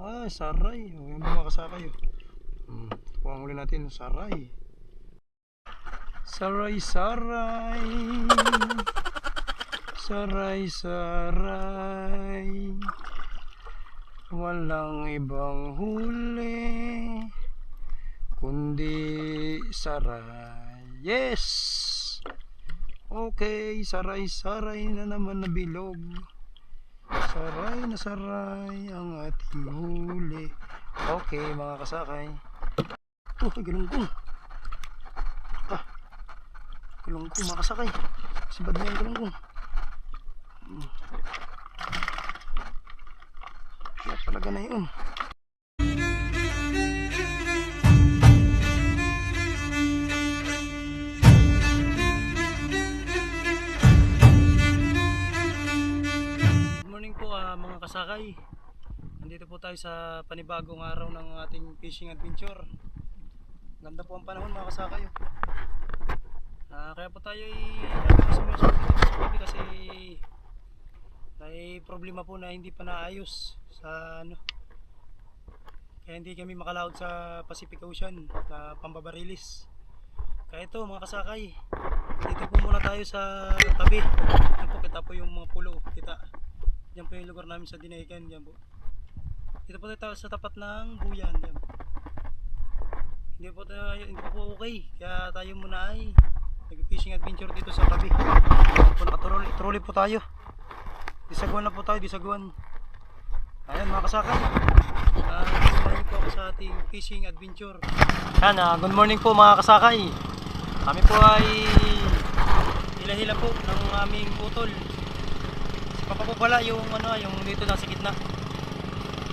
Ay, saray. O, yan mga kasakay. oh. Hmm. Kuha ang uli natin, saray. Saray, saray. Saray, saray. Walang ibang huli. Kundi saray. Yes! Okay, saray, saray na naman na bilog. Saray na saray ang ating huli. Okay, mga kasakay. Oh, galunggong. Ah, galunggong, mga kasakay. Sibad na yung galunggong. Hmm. Kaya talaga na yun. Morning po ah, mga kasakay. Nandito po tayo sa panibagong araw ng ating fishing adventure. Ganda po ang panahon mga kasakay. Ah, kaya po tayo ay sumusunod dito sa gabi kasi may problema po na hindi pa naayos sa ano. Kaya hindi kami makalawad sa Pacific Ocean na pambabarilis. Kaya ito mga kasakay, dito po muna tayo sa tabi. Yan po kita po yung mga pulo, kita. Yan po yung lugar namin sa Dinaikan, yan po. Dito po tayo sa tapat ng buyan, yan. Hindi po tayo, hindi po po okay. Kaya tayo muna ay nag-fishing adventure dito sa tabi. Po nakatroli troli po tayo. Disaguan na po tayo, disaguan. Ayan mga kasakay. Ah, good morning po sa ating fishing adventure. Yan, ah, good morning po mga kasakay. Kami po ay hila-hila po ng aming putol. Si Papa po pala yung ano, yung dito nasa gitna.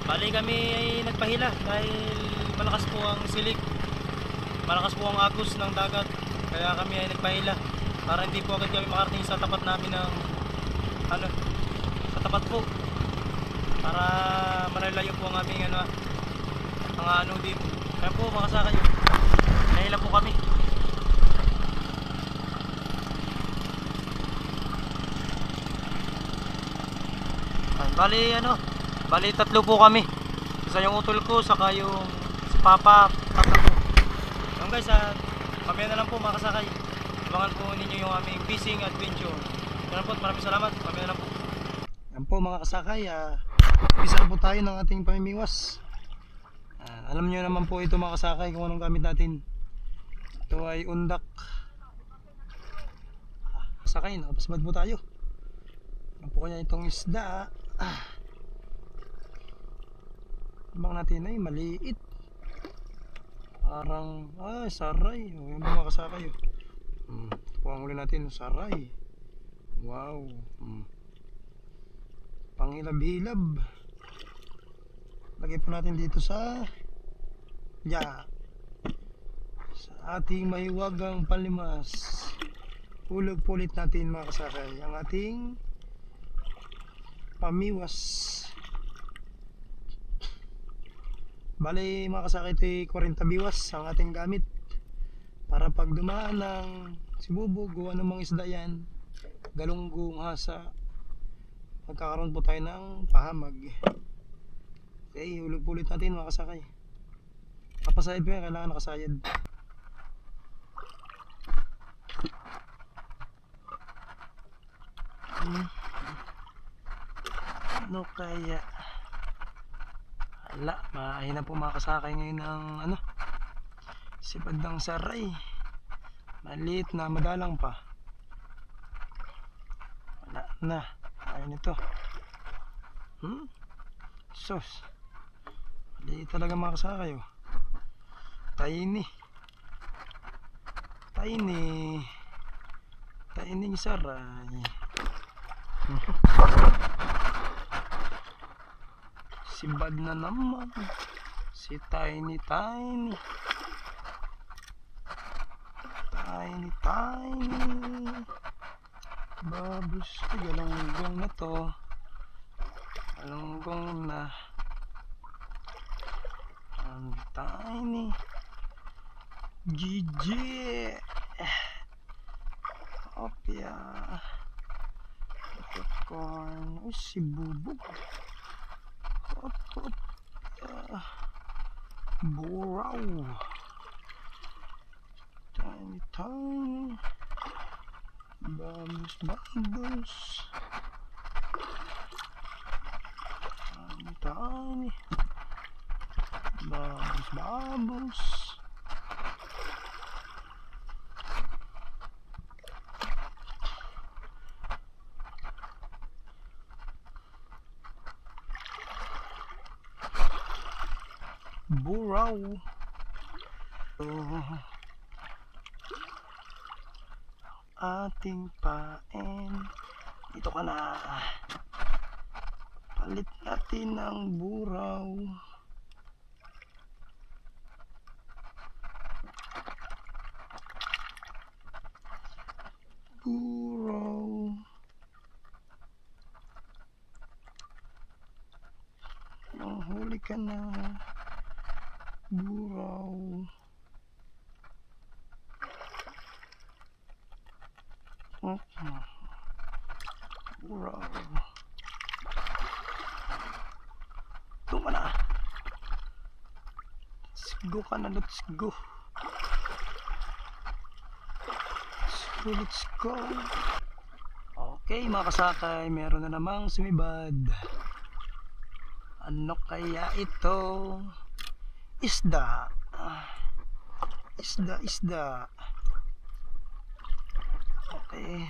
Bali kami ay nagpahila dahil malakas po ang silig. Malakas po ang agos ng dagat. Kaya kami ay nagpahila para hindi po agad kami makarating sa tapat namin ng ano, sa tapat po. Para malalayo po ang aming ano, mga ano dito. Kaya po mga kasakay, nahila po kami. Ay, bali ano, bali tatlo po kami. Isa yung utol ko, saka yung si Papa, tatlo po. Yung guys, ah, mamaya na lang po mga kasakay. Abangan po ninyo yung aming fishing adventure. Yan po, maraming salamat. Mamaya na lang po. Yan po mga kasakay, ah, na po tayo ng ating pamimiwas. Ah, alam niyo naman po ito mga kasakay kung anong gamit natin. Ito ay undak. Ah, Sakay, nakapasbad po tayo. Ano po kaya itong isda? Ah. Bang natin ay maliit. Parang, ay, saray. O, yan mga kasakay. oh. Hmm. Ang huli natin, saray. Wow. Hmm. Panghilab-hilab. Lagay po natin dito sa ya sa ating mahiwagang palimas. Hulog po ulit natin mga kasakay ang ating pamiwas. Bali mga kasakay ito ay 40 biwas ang ating gamit para pag dumaan ng sibubog o anumang isda yan galunggong hasa magkakaroon po tayo ng pahamag okay hulog ulit natin mga kasakay kapasayad po yan kailangan nakasayad Hmm. Ano kaya Ala, maahin na po mga kasakay ngayon ng ano si Bandang Saray. Maliit na madalang pa. Wala na ayun ito hmm? sus. Maliit talaga mga kasakay oh. tiny. Tiny. Tiny saray Si Bad na naman. Si Tiny Tiny. Tiny Tiny. Babus. Galunggong na to. Galunggong na. Ang Tiny. GG. Opya. Popcorn. Uy, si Bubog. Hoppa. Tiny tiny. Bambus bambus. Tiny tiny. Bambus bambus. Buraw. Oh. Ating paen. Dito ka na. Palit natin ng buraw. Buraw. Mahuli ka na. Buraw. Okay. Buraw. Doon ka na. Let's go ka na. Let's go. Go. Let's go. Okay mga kasakay, meron na namang sumibad. Ano kaya ito? Isda. Isda, isda. Okay.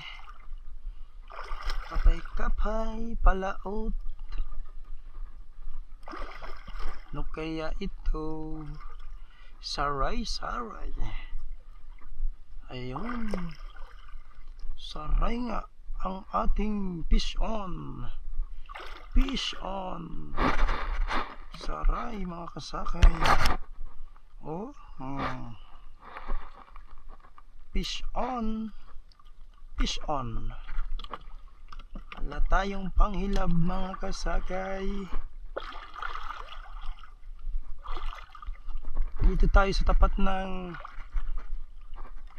Kapay-kapay, palaot. Ano kaya ito? Saray, saray. Ayun. Saray nga ang ating fish on. Fish on. Saray mga kasakay. Oh. Hmm. Fish on. Fish on. Wala tayong panghilab mga kasakay. Dito tayo sa tapat ng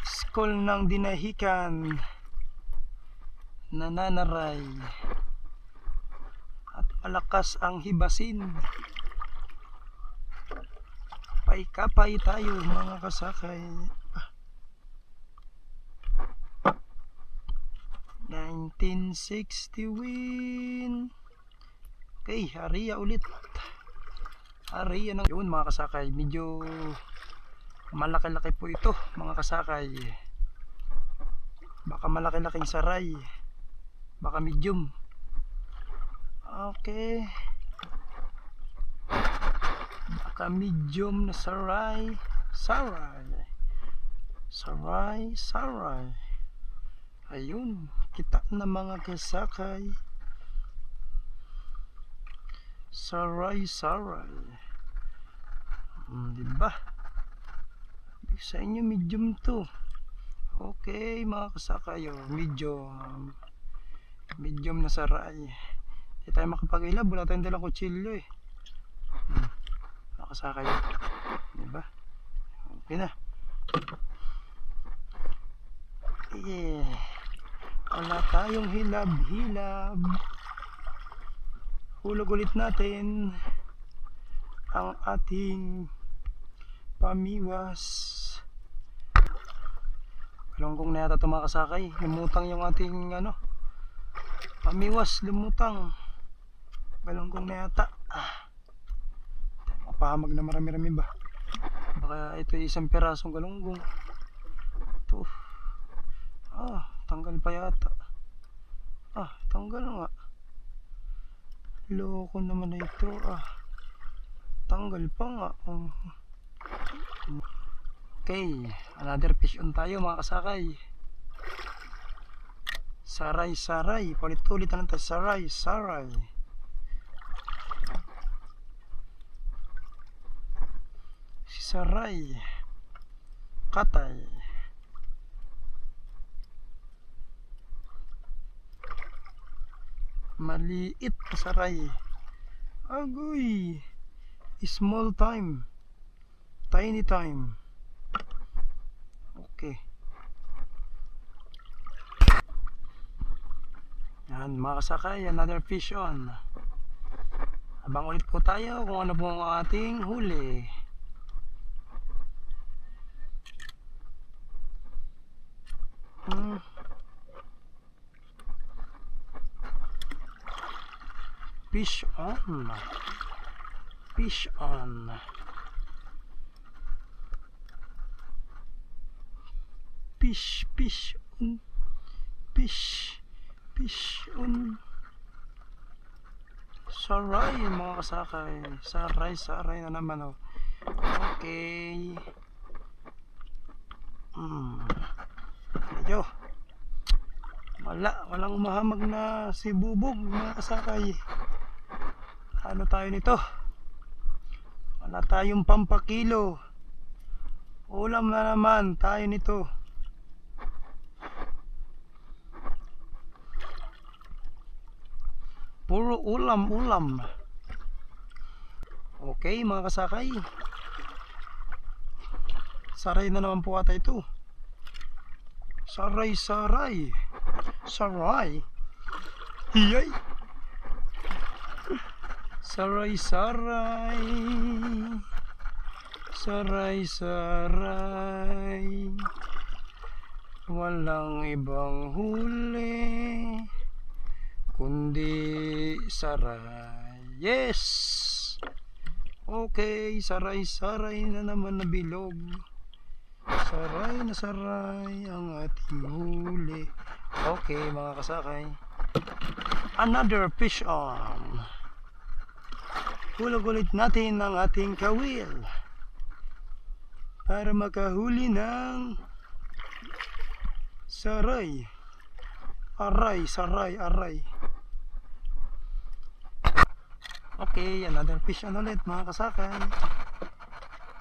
school ng dinahikan. Nananaray. At malakas ang hibasin. Paikapay tayo mga kasakay. Ah. 1960 win. Okay Aria ulit Aria ng yun mga kasakay. Medyo malaki-laki po ito mga kasakay. Baka malaki-laking saray. Baka medium. Okay. Baka medium na saray. Saray. Saray saray. Ayun kita na mga kasakay saray saray hmm, diba? Sa inyo medium to. Okay mga kasakay oh, medium. Medium na saray hindi tayo makapag-ilab. Wala tayong dalang kutsilyo eh. Hmm. mga kasakay oh. diba? Okay na. Yeah. Wala tayong hilab-hilab hulog ulit natin ang ating pamiwas Galunggong na yata ito mga kasakay. Lumutang yung ating ano. Pamiwas, lumutang. Galunggong na yata. Ah. Mapahamag na marami-rami ba? Baka ito ay isang pirasong galunggong. Ito. Ah, tanggal pa yata. Ah, tanggal nga. Loko naman na ito. Ah. Tanggal pa nga. Oh. Okay, another fish on tayo mga kasakay. Saray, saray. Palit-ulit na lang tayo. Saray, saray. Si saray. Katay. maliit kasaray agoy small time. Tiny time. Okay. Yan mga another fish on. Abang ulit po tayo kung ano po ang ating huli. Hmm. Fish on. Fish on. Fish, fish on. Fish, fish on. Saray mga kasakay. Saray, saray na naman oh. Okay. Hmm. Medyo. Wala, walang umahamag na si Bubog mga kasakay. Ano tayo nito? Wala tayong pampakilo. Ulam na naman tayo nito. Puro ulam-ulam. Okay mga kasakay. Saray na naman po ata ito. Saray, saray. Saray. Hiyay. Saray, saray. Saray, saray. Walang ibang huli. Kundi saray. Yes! Okay, saray-saray na naman na bilog. Saray na saray ang ating huli. Okay, mga kasakay. Another fish on. Hulog ulit natin ang ating kawil. Para makahuli ng saray. Aray, saray, aray. Okay, another fish on ulit mga kasakay.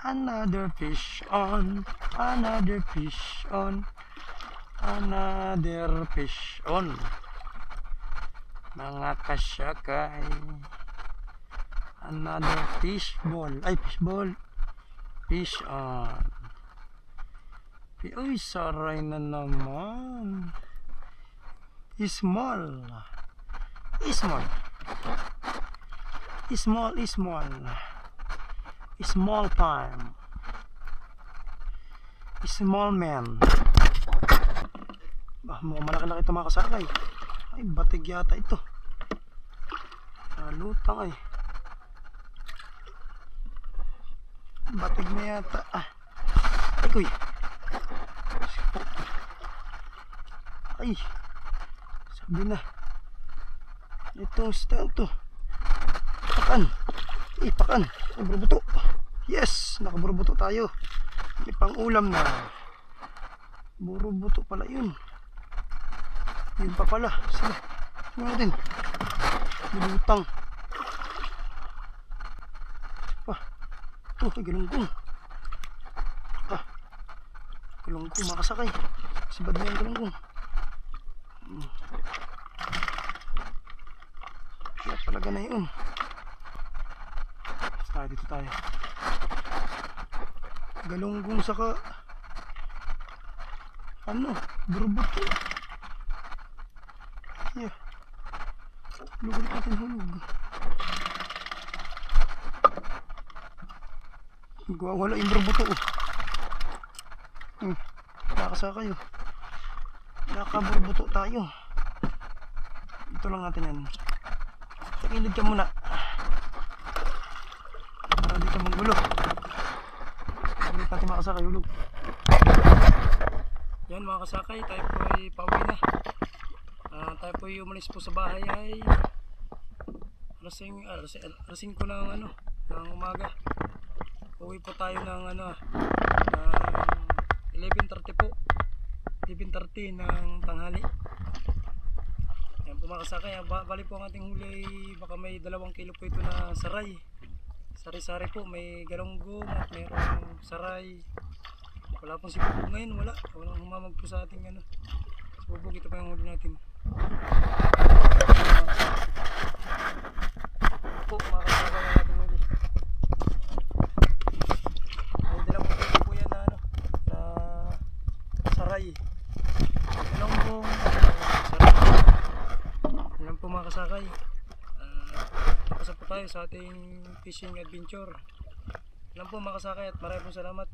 Another fish on, another fish on, another fish on. Mga kasyakay. Another fish ball. Ay, fish ball. Fish on. Pi- Uy, saray na naman. Small. Small. Small, small. Small time. Small man. Ah, mga malaki-laki ito mga kasakay. Ay, batig yata ito. Nalutang ay. Batig na yata. Ah. Ay, kuy. Ay. Sabi na. Itong style to. Pakan. Eh, pakan. Nakaburbuto. Yes, nakaburbuto tayo. May pang ulam na. Burubuto pala yun. Yun pa pala. Sige. Sige natin. Bulutang. Ay galunggong. Pa. Galunggong makasakay. Sibad na yung galunggong. Hmm. Kaya talaga na yun. Tayo dito tayo. Galunggong saka ano, burbuto. Yeah. Hulog natin hulog. Gawawala yung burbuto. Oh. Hmm. Nakasa kayo. Nakaburbuto tayo. Ito lang natin yan. Sa gilid ka muna. Para di ka manggulo. Ulit natin mga kasakay, hulog. Yan mga kasakay, tayo po ay pauwi na. Ah, tayo po ay umalis po sa bahay ay alasing, ah, alasing, alasing ko ng ano, ng umaga. Uwi po tayo ng ano, ng 11.30 po. 11.30 ng tanghali. Yan po mga kasakay, ah, ba- bali po ang ating huli, baka may dalawang kilo po ito na saray. Sari-sari po, may galonggong at mayroong saray. Wala pong si Bubog ngayon, wala. Walang humamag po sa ating ano. Si Bubog, ito pa yung huli natin. Po, mga kasama ng ating huli. May dalang po dito po yan na ano, na saray. Galonggong, saray. Yan po mga kasakay. Ah, tapos po tayo sa ating fishing adventure. Yan po mga kasakay at maraming po salamat.